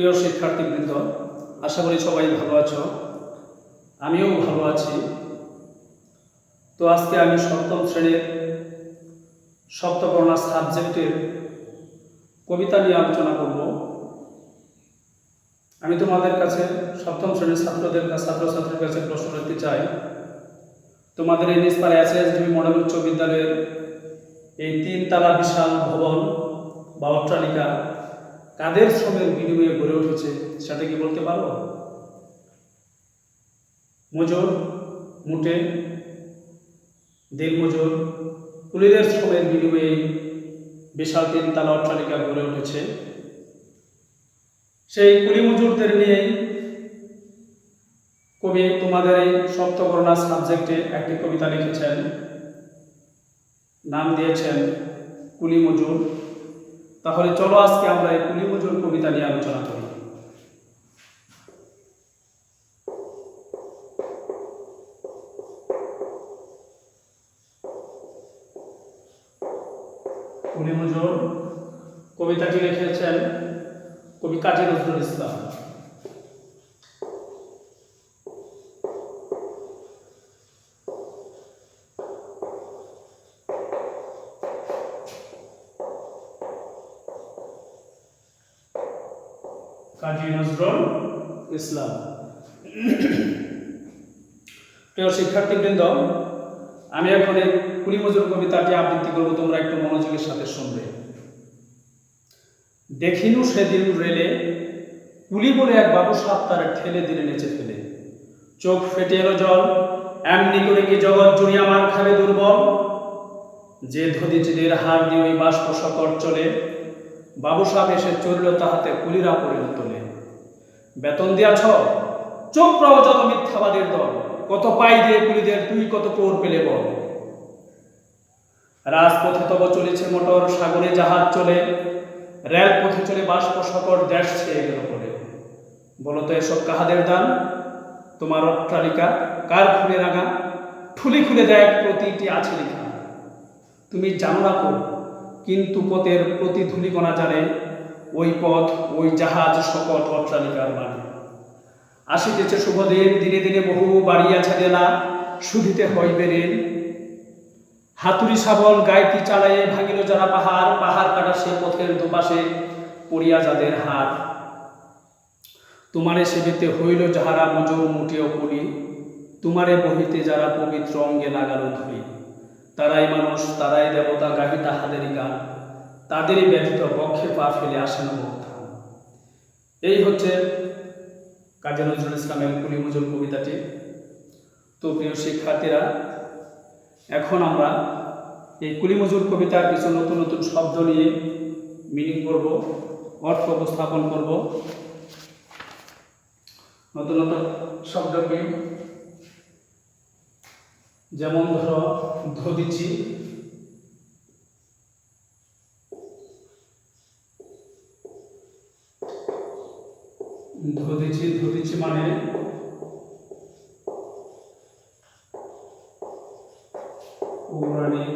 প্রিয় শিক্ষার্থীবৃন্দ, আশা করি সবাই ভালো আছো। আমিও ভালো আছি। তো আজকে আমি সপ্তম শ্রেণির সপ্তবর্ণা সাবজেক্টের কবিতা নিয়ে আলোচনা করব। আমি তোমাদের কাছে সপ্তম শ্রেণির ছাত্রদের ছাত্রছাত্রীর কাছে প্রশ্ন রাখতে চাই। তোমাদের এই নিষ্পার এস এস ডি মডেল উচ্চ বিদ্যালয়ের এই তিনতলা বিশাল ভবন বা অট্টালিকা কাদের শ্রমের বিনিময়ে গড়ে উঠেছে, সেটা কি বলতে পারো মজুর, মুটে মজুর কুলিদের শ্রমের বিনিময়ে বিশাল তিনতলা অট্টালিকা গড়ে উঠেছে। সেই কুলি মজুরদের নিয়ে কবি তোমাদের এই সপ্তবর্ণা সাবজেক্টে একটি কবিতা লিখেছেন। নাম দিয়েছেন কুলি মজুর তাহলে চলো আজকে আমরা এই কুলি মজুর কবিতা নিয়ে আলোচনা করি। কুলি মজুর কবিতাটি লিখেছেন কবি কাজী নজরুল ইসলাম কাজী নজরুল ইসলাম। প্রিয় শিক্ষার্থীবৃন্দ, আমি এখন এই কুলি মজুর কবিতাটি আবৃত্তি করব, তোমরা একটু মনোযোগের সাথে শুনবে। দেখিনু সেদিন রেলে, কুলি বলে এক বাবু সাপ তার ঠেলে দিলে নেচে ফেলে। চোখ ফেটে এলো জল, এমনি করে কি জগৎ জুড়ি আমার খাবে দুর্বল? যে ধদিচিদের হার দিয়ে ওই বাষ্প সকর চলে বাবু সাহেব এসে চলল তাহাতে কুলিরা পড়িল তোলে বেতন দিয়াছ? চোখ রাও যত মিথ্যাবাদের দল, কত পাই দিয়ে কুলিদের তুই কত কোর পেলে বল। রাজপথে তব চলেছে মোটর, সাগরে জাহাজ চলে রেল পথে চলে বাষ্প সকর দেশ ছেয়ে গেল পরে। বলো তো এসব কাহাদের দান? তোমার অট্টালিকা কার খুলে রাগা ঠুলি খুলে দেয় প্রতিটি আছে লেখা তুমি জানো না কিন্তু পথের প্রতি ধূলিকণা জানে ওই পথ, ওই জাহাজ সকট অট্টালিকার মানে আসিতেছে শুভদিন দিনে দিনে বহু বাড়িয়াছে দেনা শুধিতে হইবে ঋণ হাতুড়ি শাবল গায়তি চালাইয়ে ভাঙিল যারা পাহাড় পাহাড় কাটা সে পথের দুপাশে পড়িয়া যাদের হাট তোমারে সেবিতে হইল যাহারা মজুর মুটিও পুলি তোমারে বহিতে যারা পবিত্র অঙ্গে লাগালো ধুলি। তারাই মানুষ, তারাই দেবতা, গাহি তাহাদেরই গান। তাদেরই ব্যথিত বক্ষে পা ফেলে আসে না এই হচ্ছে কাজী নজরুল ইসলামের কুলি মজুর কবিতাটি। তো প্রিয় শিক্ষার্থীরা, এখন আমরা এই কুলিমজুর কবিতার কিছু নতুন নতুন শব্দ নিয়ে মিনিং করব, অর্থ উপস্থাপন করব। নতুন নতুন শব্দ কি যেমন ধরো ধদিচি ধদিচি ধদিচি মানে পৌরাণিক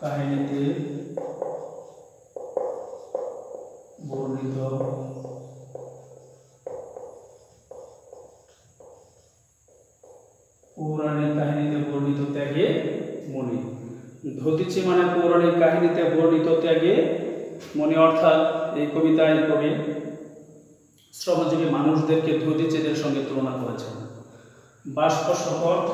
কাহিনীতে বর্ণিত পৌরাণিক কাহিনীতে বর্ণিত ত্যাগে মণি ধতিচি মানে পৌরাণিক কাহিনীতে বর্ণিত ত্যাগে মণি অর্থাৎ এই কবিতায় কবি শ্রমজীবী মানুষদেরকে ধতিচিদের সঙ্গে তুলনা করেছেন। বাষ্প শপথ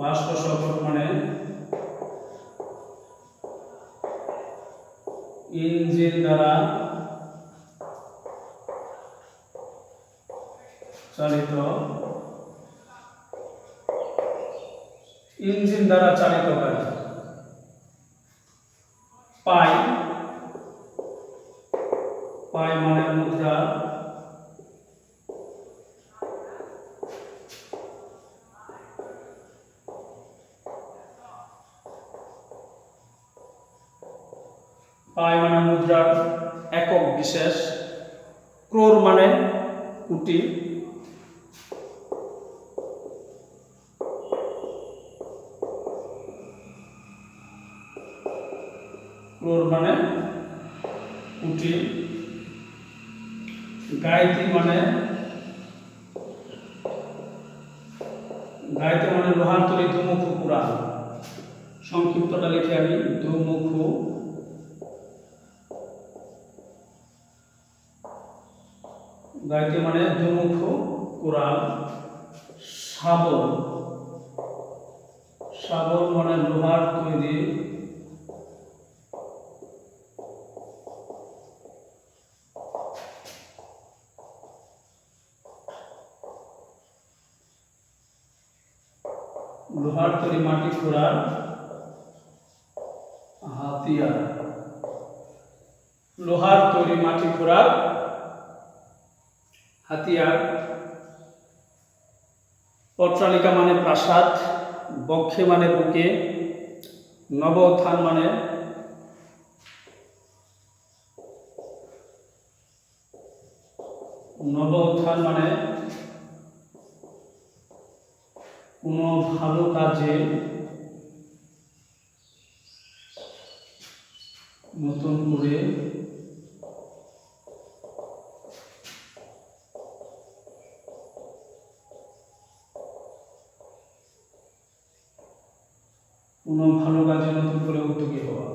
বাষ্প শপথ মানে ইঞ্জিন দ্বারা চালিত ইঞ্জিন দ্বারা চালিত গাড়ি। পাই পাই মানে মুদ্রা। পাই মানে মুদ্রার একক বিশেষ। ক্রোর মানে কোটি মানে কুটি গায়ত্রী মানে গায়ত্রী মানে লোহার তৈরি দুমুখু পুরাণ সংক্ষিপ্তটা লিখে আমি দুমুখু গায়ত্রী মানে দুমুখ কোরআন শাবল শাবল মানে লোহার তৈরি লোহার তৈরি মাটি খোঁড়ার হাতিয়ার লোহার তৈরি মাটি খোঁড়ার হাতিয়ার পত্রালিকা মানে প্রাসাদ, বক্ষে মানে বুকে, নব উত্থান মানে নব উত্থান মানে কোনো ভালো কাজে নতুন করে কোনো ভালো কাজে নতুন করে উদ্যোগী হওয়া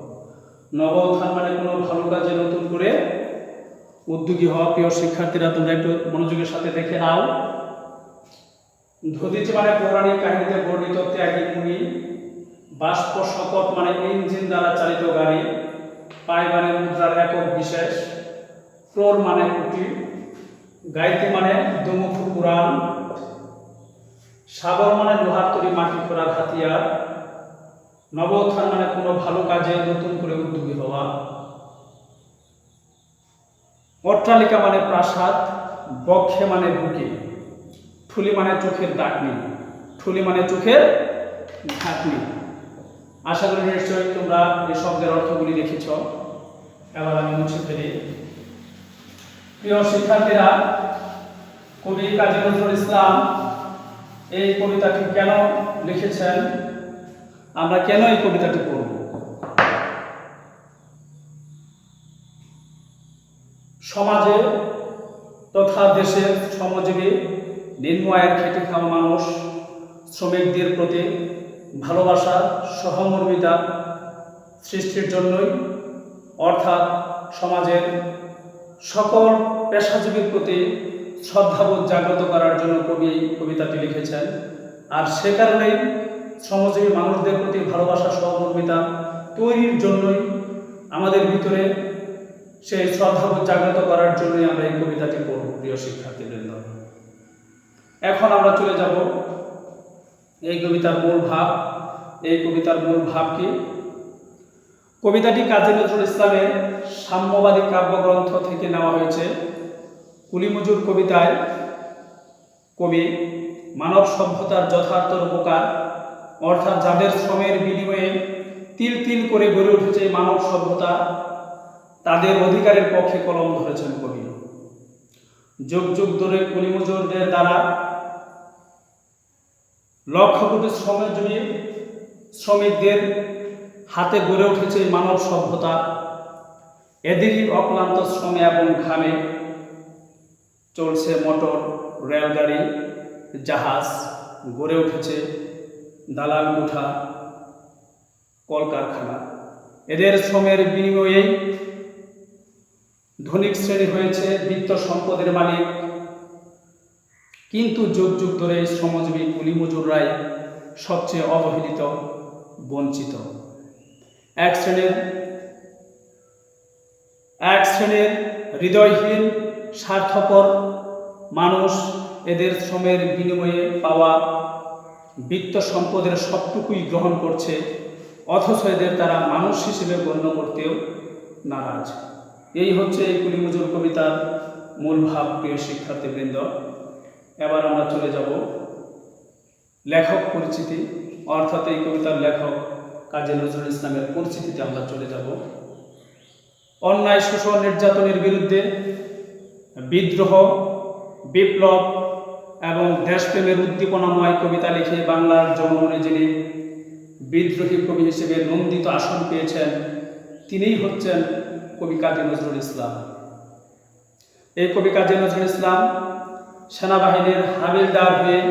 নব উত্থান মানে কোনো ভালো কাজে নতুন করে উদ্যোগী হওয়া প্রিয় শিক্ষার্থীরা, তোমরা একটু মনোযোগের সাথে দেখে নাও। ধদিচ মানে পৌরাণিক কাহিনীতে বর্ণিত ত্যাগী বাষ্প শকট মানে ইঞ্জিন দ্বারা চালিত গাড়ি। পায় মানে মুদ্রার একক বিশেষ। ক্রোর মানে কুটি গাইতে মানে দুমুখ পুরাণ। সাগর মানে লোহার তৈরি মাটি খোরাক হাতিয়ার। নবোত্থান মানে কোনো ভালো কাজে নতুন করে উদ্যোগী হওয়া। অট্টালিকা মানে প্রাসাদ, বক্ষে মানে বুকে ঠুলি মানে চোখের ডাকনি ঠুলি মানে চোখের ঢাকনি। আশা করি নিশ্চয়ই তোমরা এই শব্দের অর্থগুলি লিখেছ এবার আমি মুছে ফেলি। প্রিয় শিক্ষার্থীরা, কবি কাজী নজরুল ইসলাম এই কবিতাটি কেন লিখেছেন? আমরা কেন এই কবিতাটি পড়ব? সমাজে তথা দেশের শ্রমজীবী নিম্ন আয়ের খেটে খাওয়া মানুষ, শ্রমিকদের প্রতি ভালোবাসা, সহমর্মিতা সৃষ্টির জন্যই, অর্থাৎ সমাজের সকল পেশাজীবীর প্রতি শ্রদ্ধাবোধ জাগ্রত করার জন্য কবি কবিতাটি লিখেছেন। আর সে কারণেই শ্রমজীবী মানুষদের প্রতি ভালোবাসা, সহমর্মিতা তৈরির জন্যই আমাদের ভিতরে সেই শ্রদ্ধাবোধ জাগ্রত করার জন্যই আমরা এই কবিতাটি পড়ব, প্রিয় শিক্ষার্থীবৃন্দ। এখন আমরা চলে যাব এই কবিতার মূল ভাব। এই কবিতার মূল ভাব কি? কবিতাটি কাজী নজরুল ইসলামের সাম্যবাদী কাব্যগ্রন্থ থেকে নেওয়া হয়েছে। কুলিমজুর কবিতায় কবি মানব সভ্যতার যথার্থ উপকার, অর্থাৎ যাদের শ্রমের বিনিময়ে তিল তিল করে গড়ে উঠেছে মানব সভ্যতা তাদের অধিকারের পক্ষে কলম ধরেছেন কবি। যুগ যুগ ধরে কুলিমজুরদের দ্বারা লক্ষ কোটি শ্রমজীবী শ্রমিকদের হাতে গড়ে উঠেছে মানব সভ্যতা। এদেরই অক্লান্ত শ্রমে এবং ঘামে চলছে মোটর, রেলগাড়ি, জাহাজ, গড়ে উঠেছে দালাল মুঠা কলকারখানা। এদের শ্রমের বিনিময়েই ধনিক শ্রেণি হয়েছে, বিত্ত সম্পদের মালিক। কিন্তু যুগ যুগ ধরে শ্রমজীবী কুলি মজুররাই সবচেয়ে অবহেলিত, বঞ্চিত। এক শ্রেণির এক শ্রেণির হৃদয়হীন, স্বার্থপর মানুষ এদের শ্রমের বিনিময়ে পাওয়া বিত্ত সম্পদের সবটুকুই গ্রহণ করছে, অথচ এদের তারা মানুষ হিসেবে গণ্য করতেও নারাজ। এই হচ্ছে এই কুলিমজুর কবিতার মূল ভাব, প্রিয় শিক্ষার্থীবৃন্দ। এবার আমরা চলে যাব লেখক পরিচিতি, অর্থাৎ এই কবিতার লেখক কাজী নজরুল ইসলামের পরিচিতিতে আমরা চলে যাব। অন্যায়, শোষণ, নির্যাতনের বিরুদ্ধে বিদ্রোহ, বিপ্লব এবং দেশপ্রেমের উদ্দীপনাময় কবিতা লিখে বাংলার জনমনে যিনি বিদ্রোহী কবি হিসেবে নন্দিত আসন পেয়েছেন। তিনিই হচ্ছেন কবি কাজী নজরুল ইসলাম। এই কবি কাজী নজরুল ইসলাম সেনাবাহিনীর হাবিলদার হয়ে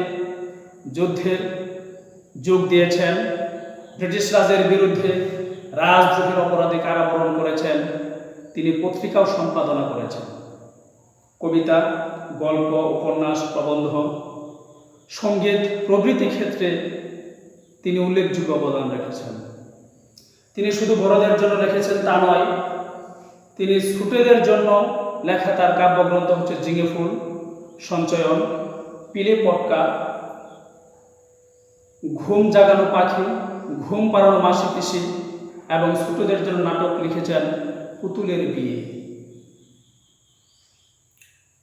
যুদ্ধে যোগ দিয়েছেন। ব্রিটিশ রাজের বিরুদ্ধে রাজদ্রোহের অপরাধে কারাবরণ করেছেন। তিনি পত্রিকাও সম্পাদনা করেছেন। কবিতা, গল্প, উপন্যাস, প্রবন্ধ, সংগীত প্রভৃতি ক্ষেত্রে তিনি উল্লেখযোগ্য অবদান রেখেছেন। তিনি শুধু বড়দের জন্য রেখেছেন তা নয় তিনি ছোটদের জন্য লেখা তার কাব্যগ্রন্থ হচ্ছে জিঙে ফুল, সঞ্চয়ন, পিলে পটকা, ঘুম জাগানো পাখি, ঘুম পাড়ানো মাসি পিসি এবং ছোটদের জন্য নাটক লিখেছেন পুতুলের বিয়ে।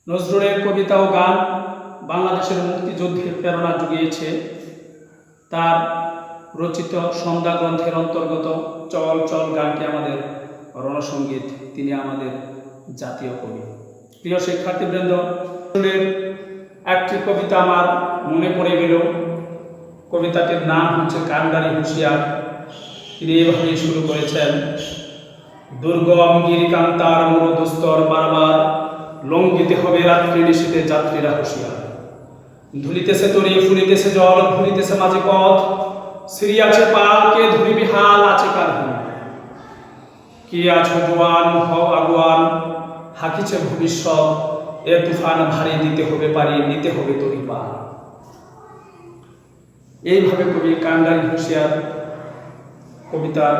নজরুলের কবিতা ও গান বাংলাদেশের মুক্তিযুদ্ধের প্রেরণা জুগিয়েছে। তার রচিত সন্ধ্যা গ্রন্থের অন্তর্গত চল চল গানটি আমাদের রণসঙ্গীত, তিনি আমাদের জাতীয় কবি। প্রিয় শিক্ষার্থীবৃন্দ একটি কবিতা আমার মনে পড়ে গেল। কবিতাটির নাম হচ্ছে কান্ডারি হুঁশিয়ার। তিনি এভাবেই শুরু করেছেন দুর্গম গিরিকান্তার মরুদুস্তর বারবার, লঙ্ঘিতে হবে রাত্রি নিশীতে যাত্রীরা হুঁশিয়ার। ধুলিতেছে তরি, ফুলিতেছে জল, ভুলিতেছে মাঝে পথ সিরিয়াছে পাল, কে ধরিবি হাল আছে কার হুঁ? কে আছো জোয়ান হও আগুয়ান, হাকিছে ভবিষ্যৎ, এ তুফান ভারী দিতে হবে পারি, নিতে হবে তরি পার এইভাবে কবি কান্ডারি হুঁশিয়ার কবিতার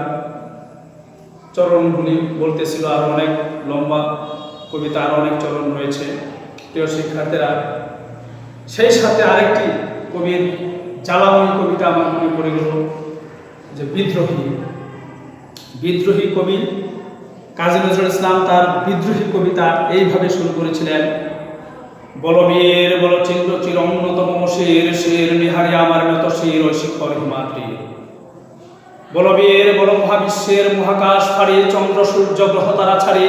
চরণগুলি বলতেছিল, আর অনেক লম্বা কবিতা, আর অনেক চরণ রয়েছে। প্রিয় শিক্ষার্থীরা, সেই সাথে আরেকটি কবির জ্বালাময়ী কবিতা আমার মনে পড়ে গেল, যে বিদ্রোহী। বিদ্রোহী কবি কাজী নজরুল ইসলাম তার বিদ্রোহী কবিতা এইভাবে শুরু করেছিলেন বলবীর বল চিন্দ চির অন্যতম শির শির নিহারি আমার মত শির ও শিখর হিমাদ্রি। বলবীর বল মহাবিশ্বের মহাকাশ ফাড়ি, চন্দ্র, সূর্য, গ্রহ, তারা ছাড়ি।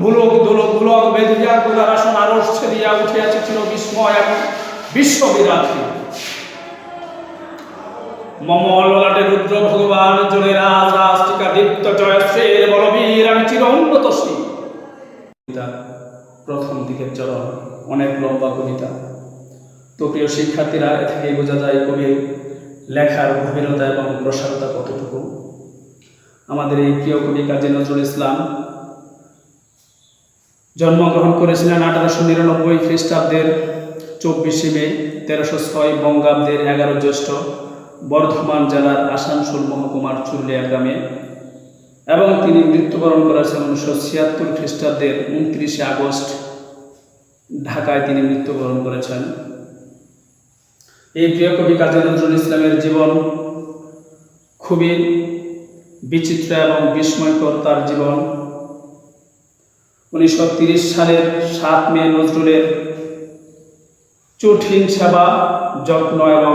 ভুলক দুলক ভুলক বেধিয়া কুদারাসন আরস ছেদিয়া উঠিয়াছে চির বিস্ময় এবং বিশ্ব বিরাত্রী মমল ললাটে রুদ্র ভগবান জোরে রাজ রাষ্ট্রিকা দীপ্ত জয়শ্রীর বলবীর আমি চির উন্নত শ্রী কবিতা প্রথম দিকের চরণ অনেক লম্বা কবিতা। তো প্রিয় শিক্ষার্থীরা এ থেকেই বোঝা যায় কবির লেখার গভীরতা এবং প্রসারতা কতটুকু। আমাদের এই প্রিয় কবি কাজী নজরুল ইসলাম জন্মগ্রহণ করেছিলেন আঠারোশো নিরানব্বই খ্রিস্টাব্দের চব্বিশে মে, তেরোশো ছয় বঙ্গাব্দের এগারো জ্যৈষ্ঠ, বর্ধমান জেলার আসানসোল মহকুমার চুরলিয়া গ্রামে এবং তিনি মৃত্যুবরণ করেছেন উনিশশো ছিয়াত্তর খ্রিস্টাব্দের উনত্রিশে আগস্ট ঢাকায় তিনি মৃত্যুবরণ করেছেন। এই প্রিয় কবি কাজী নজরুল ইসলামের জীবন খুবই বিচিত্র এবং বিস্ময়কর তার জীবন। উনিশশো সালের সাত মে নজরুলের চুটহীন সেবা, যত্ন এবং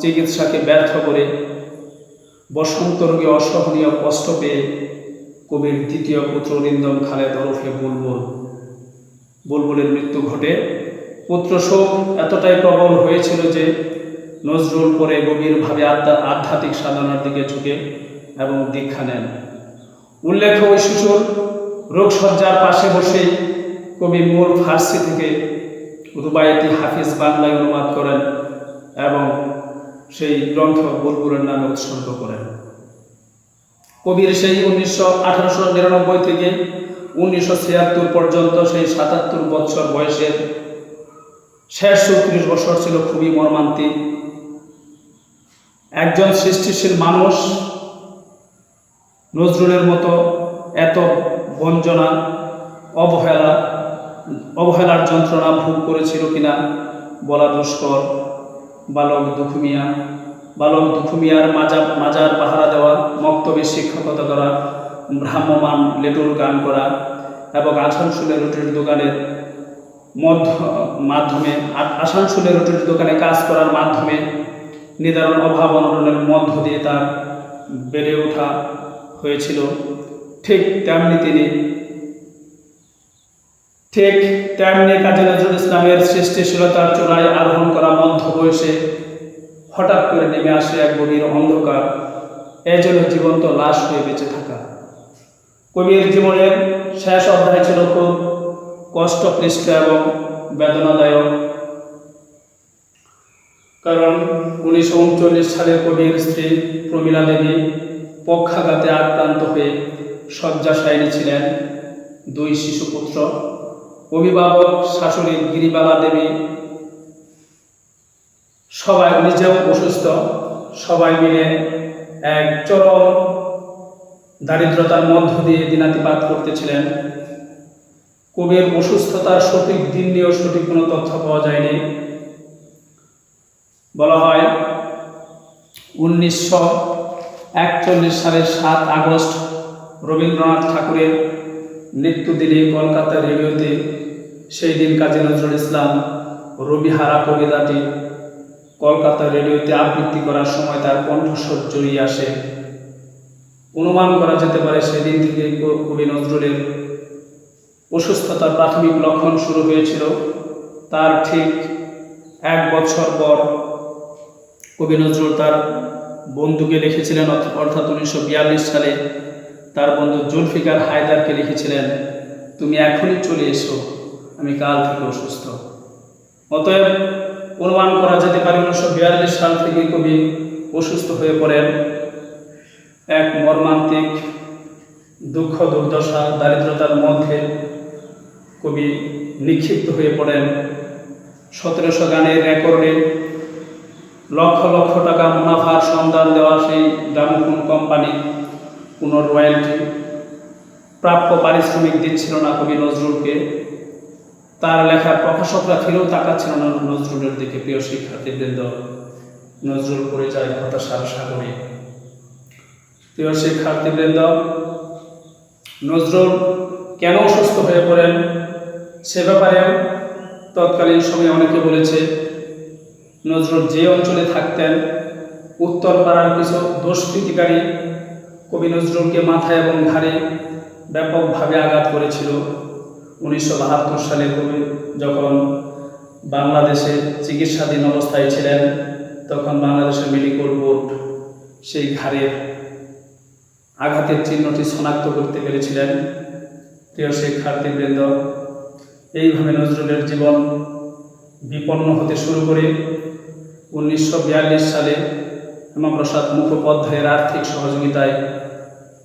চিকিৎসাকে ব্যর্থ করে বসন্ত রোগে অসহনীয় কষ্ট পেয়ে কবির দ্বিতীয় পুত্র অরিন্দম খালেদ ওরফে বুলবুল বুলবুলের মৃত্যু ঘটে। পুত্র শোক এতটাই প্রবল হয়েছিল যে নজরুল পরে গভীরভাবে আধ্যা- আধ্যাত্মিক সাধনার দিকে ঝুঁকে এবং দীক্ষা নেন। উল্লেখ্য ওই শিশুর রোগসজ্জার পাশে বসেই কবি মূল ফার্সি থেকে রুবায়তি হাফিজ বাংলায় অনুবাদ করেন এবং সেই গ্রন্থ বুলবুলের নামে উৎসর্গ করেন। কবির সেই উনিশশো আঠারোশো নিরানব্বই থেকে উনিশশো ছিয়াত্তর পর্যন্ত সেই সাতাত্তর বছর বয়সের শেষ চৌত্রিশ বছর ছিল খুবই মর্মান্তিক। একজন সৃষ্টিশীল মানুষ নজরুলের মতো এত বঞ্চনা অবহেলা, অবহেলার যন্ত্রণা ভোগ করেছিল কিনা বলা দুষ্কর। বালক দুখুমিয়া, বালক দুখুমিয়ার মাজা মাজার পাহারা দেওয়া, মক্তবে শিক্ষকতা করা ভ্রাম্যমান লেটুর গান করা এবং আসানসোলের রুটির দোকানের মধ্য, মাধ্যমে আসানসোলের রুটির দোকানে কাজ করার মাধ্যমে নিদারুণ অভাব অনটনের মধ্য দিয়ে তার বেড়ে ওঠা হয়েছিল। ঠিক তেমনি তিনি ঠিক তেমনি কাজী নজরুল ইসলামের সৃষ্টিশীলতার চূড়ায় আরোহণ করা মধ্য বয়সে হঠাৎ করে নেমে আসে এক গভীর অন্ধকার। এই জন্য জীবন্ত লাশ হয়ে বেঁচে থাকা। কবির জীবনের শেষ অধ্যায় ছিল খুব কষ্টক্লিষ্ট এবং বেদনাদায়ক। কারণ উনিশশো উনচল্লিশ সালে কবির স্ত্রী প্রমীলা দেবী পক্ষাঘাতে আক্রান্ত হয়ে শয্যাশায়ী ছিলেন দুই শিশুপুত্র। অভিভাবক শাশুড়ি গিরিবালা দেবী সবাই নিজেও অসুস্থ, সবাই মিলে এক চরম দারিদ্রতার মধ্য দিয়ে দিনাতিপাত করতেছিলেন। কবির অসুস্থতার সঠিক দিন নিয়েও সঠিক কোনো তথ্য পাওয়া যায়নি। বলা হয়, উনিশশো একচল্লিশ সালের সাত আগস্ট রবীন্দ্রনাথ ঠাকুরের মৃত্যুদিনে কলকাতা রেডিওতে সেই দিন কাজী নজরুল ইসলাম রবিহারা কবিতাটি কলকাতা রেডিওতে আবৃত্তি করার সময় তার কণ্ঠস্বর জড়িয়ে আসে। অনুমান করা যেতে পারে সেদিন থেকে কবি নজরুলের অসুস্থতার প্রাথমিক লক্ষণ শুরু হয়েছিল। তার ঠিক এক বছর পর কবি নজরুল তার বন্ধুকে লিখেছিলেন, অর্থ- অর্থাৎ উনিশশো বিয়াল্লিশ সালে তার বন্ধু জুলফিকার হায়দারকে লিখেছিলেন, তুমি এখনই চলে এসো, আমি কাল থেকে অসুস্থ। অতএব অনুমান করা যেতে পারে উনিশশো বিয়াল্লিশ সাল থেকে কবি অসুস্থ হয়ে পড়েন। এক মর্মান্তিক দুঃখ, দুর্দশা, দারিদ্রতার মধ্যে কবি নিক্ষিপ্ত হয়ে পড়েন। সতেরোশো গানের রেকর্ডে লক্ষ লক্ষ টাকা মুনাফার সন্ধান দেওয়া সেই গ্রামোফোন কোম্পানি কোনো রয়্যালটি প্রাপ্য পারিশ্রমিক দিচ্ছিল না কবি নজরুলকে। তার লেখা প্রকাশকরা ফিরেও তাকাচ্ছিল না নজরুলের দিকে, প্রিয় শিক্ষার্থীবৃন্দ। নজরুল পরিচয় হতাশার সাগরে। প্রিয় শিক্ষার্থীবৃন্দ, নজরুল কেন অসুস্থ হয়ে পড়েন সে ব্যাপারে তৎকালীন সময়ে অনেকে বলেছে, নজরুল যে অঞ্চলে থাকতেন উত্তর পাড়ার কিছু দুষ্কৃতিকারী কবি নজরুলকে মাথায় এবং ঘাড়ে ব্যাপকভাবে আঘাত করেছিল। উনিশশো বাহাত্তর সালে কবি যখন বাংলাদেশে চিকিৎসাধীন অবস্থায় ছিলেন, তখন বাংলাদেশের মেডিকেল বোর্ড সেই ঘাড়ের আঘাতের চিহ্নটি শনাক্ত করতে পেরেছিলেন। প্রিয় শিক্ষার্থীবৃন্দ, এইভাবে নজরুলের জীবন বিপন্ন হতে শুরু করে উনিশশো বিয়াল্লিশ সালে হেমপ্রসাদ মুখোপাধ্যায়ের আর্থিক সহযোগিতায়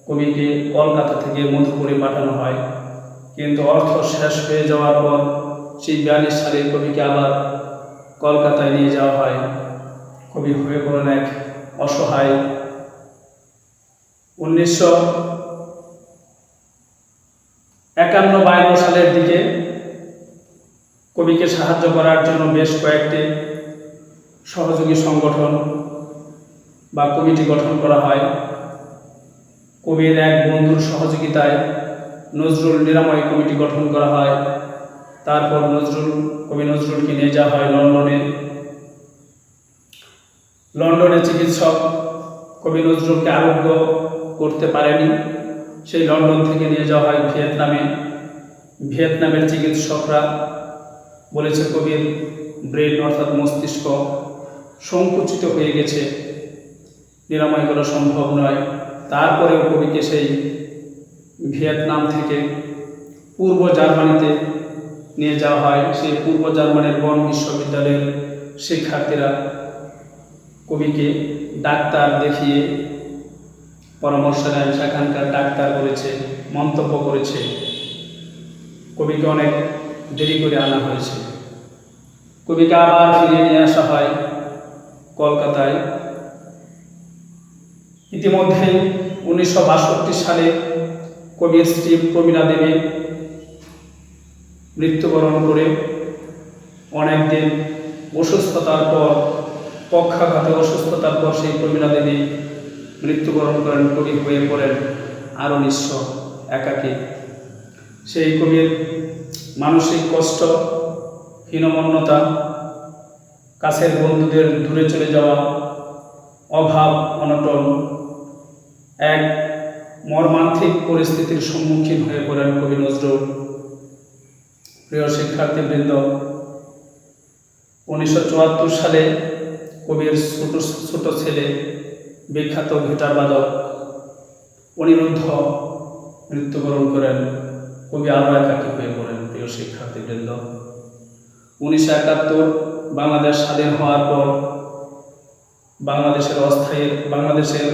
কবিকে কলকাতা থেকে মধুপুরে পাঠানো হয়। কিন্তু অর্থ শেষ হয়ে যাওয়ার পর সেই বিয়াল্লিশ সালে কবিকে আবার কলকাতায় নিয়ে যাওয়া হয়। কবি হয়ে পড়েন এক অসহায় উনিশশো একান্ন বায়ান্ন সালের দিকে কবিকে সাহায্য করার জন্য বেশ কয়েকটি সহযোগী সংগঠন বা কমিটি গঠন করা হয়। কবির এক বন্ধুর সহযোগিতায় নজরুল নিরাময় কমিটি গঠন করা হয়। তারপর নজরুল, কবি নজরুলকে নিয়ে যাওয়া হয় লন্ডনে। লন্ডনে চিকিৎসক কবি নজরুলকে আরোগ্য করতে পারেনি। সেই লন্ডন থেকে নিয়ে যাওয়া হয় ভিয়েতনামে। ভিয়েতনামের চিকিৎসকরা বলেছে কবির ব্রেন অর্থাৎ মস্তিষ্ক সংকুচিত হয়ে গেছে। নিরাময় করা সম্ভব নয়। তারপরেও কবিকে সেই ভিয়েতনাম থেকে পূর্ব জার্মানিতে নিয়ে যাওয়া হয়। সেই পূর্ব জার্মানির বন বিশ্ববিদ্যালয়ের শিক্ষার্থীরা কবিকে ডাক্তার দেখিয়ে পরামর্শ নেন সেখানকার ডাক্তার করেছে, মন্তব্য করেছে। কবিকে অনেক দেরি করে আনা হয়েছে। কবিকে আবার ফিরিয়ে নিয়ে আসা হয় কলকাতায়। ইতিমধ্যেই উনিশশো সালে কবির স্ত্রী প্রমীলা দেবী মৃত্যুবরণ করে অনেকদিন অসুস্থতার পর, পক্ষাঘাতে অসুস্থতার পর সেই প্রমীলা দেবী মৃত্যুবরণ করেন, কবি হয়ে পড়েন আরও নিঃস্ব, একাকী। সেই কবির মানসিক কষ্ট, হীনমন্যতা, কাছের বন্ধুদের দূরে চলে যাওয়া, অভাব, অনটন, এক মর্মান্তিক পরিস্থিতির সম্মুখীন হয়ে পড়েন কবি নজরুল। প্রিয় শিক্ষার্থীবৃন্দ, উনিশশো চুয়াত্তর সালে কবির ছোট ছোট ছেলে বিখ্যাত গিটার বাদক অনিরুদ্ধ মৃত্যুবরণ করেন কবি আরও একাকী হয়ে পড়েন প্রিয় শিক্ষার্থীবৃন্দ। উনিশশো একাত্তর বাংলাদেশ স্বাধীন হওয়ার পর বাংলাদেশের অস্থায়ী বাংলাদেশের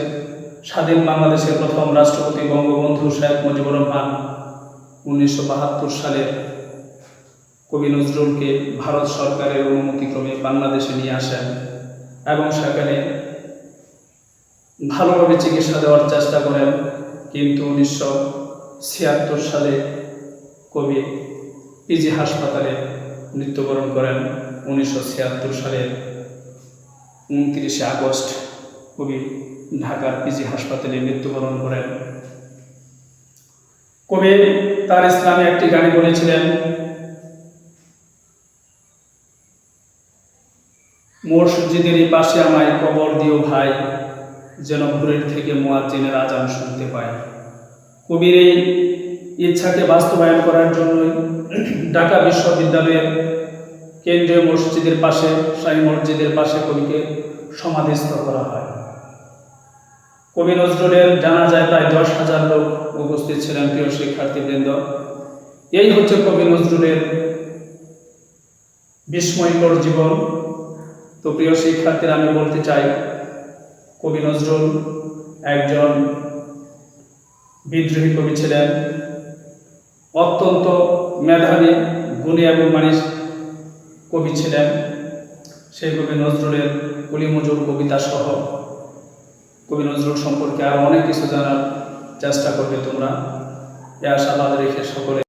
স্বাধীন বাংলাদেশের প্রথম রাষ্ট্রপতি বঙ্গবন্ধু শেখ মুজিবুর রহমান উনিশশো বাহাত্তর সালে কবি নজরুলকে ভারত সরকারের অনুমতিক্রমে বাংলাদেশে নিয়ে আসেন এবং সেখানে ভালোভাবে চিকিৎসা দেওয়ার চেষ্টা করেন, কিন্তু উনিশশো ছিয়াত্তর সালে কবি পিজি হাসপাতালে মৃত্যুবরণ করেন। উনিশশো ছিয়াত্তর সালের উনত্রিশে আগস্ট কবি ঢাকার পিজি হাসপাতালে মৃত্যুবরণ করেন। কবি তার ইসলামে একটি গানে বলেছিলেন মসজিদেরই পাশে আমায় কবর দিও ভাই যেন ভোরের থেকে মোয়াজ্জিনের আজান শুনতে পাই কবির এই ইচ্ছাকে বাস্তবায়ন করার জন্যই ঢাকা বিশ্ববিদ্যালয়ের কেন্দ্রীয় মসজিদের পাশে, শাহী মসজিদের পাশে কবিকে সমাধিস্থ করা হয়। কবি নজরুলের জানা যায় প্রায় দশ হাজার লোক উপস্থিত ছিলেন প্রিয় শিক্ষার্থীবৃন্দ। এই হচ্ছে কবি নজরুলের বিস্ময়কর জীবন। তো প্রিয় শিক্ষার্থীরা, আমি বলতে চাই কবি নজরুল, একজন বিদ্রোহী কবি ছিলেন, অত্যন্ত মেধাবী, গুণী এবং মানিস কবি ছিলেন। সেই কবি নজরুলের কুলিমজুর কবিতা সহ কবি নজরুল সম্পর্কে আরও অনেক কিছু জানার চেষ্টা করবে তোমরা। এ আশাবাদ রেখে সকলে।